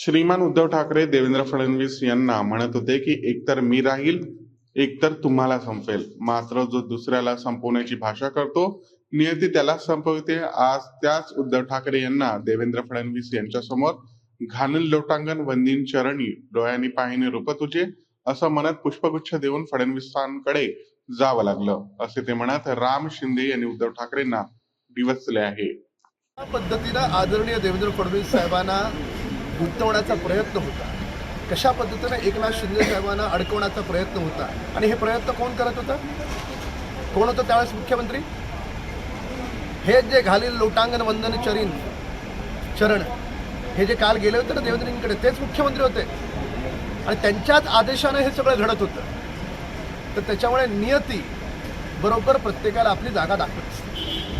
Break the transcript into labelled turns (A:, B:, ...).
A: श्रीमान उद्धव ठाकरे देवेंद्र फडणवीस यांना म्हणत होते की एकतर मी राहील एकतर तुम्हाला संपेल. मात्र जो दुसऱ्याला संपवण्याची भाषा करतो नियती त्याला संपवते. आज त्याच उद्धव ठाकरे यांना देवेंद्र फडणवीस यांच्या समोर घाणन लोटांगण वंदीन चरणी डोळ्यांनी पाहिणे रूप तुझे असं म्हणत पुष्पगुच्छ देऊन फडणवीसांकडे जावं लागलं. असे ते म्हणत राम शिंदे यांनी उद्धव ठाकरेंना डिवचले आहे.
B: पद्धतीनं आदरणीय देवेंद्र फडणवीस साहेबांना गुंतवण्याचा प्रयत्न होता. कशा पद्धतीनं एकनाथ शिंदे साहेबांना अडकवण्याचा प्रयत्न होता? आणि हे प्रयत्न कोण करत होता? कोण होतं त्यावेळेस मुख्यमंत्री? हे जे घालील लोटांगण वंदन चरीन चरण हे जे काल गेले होते ना देवेंद्रजींकडे तेच मुख्यमंत्री होते. आणि त्यांच्याच आदेशानं हे सगळं घडत होतं. तर त्याच्यामुळे नियती बरोबर प्रत्येकाला आपली जागा दाखवत असते.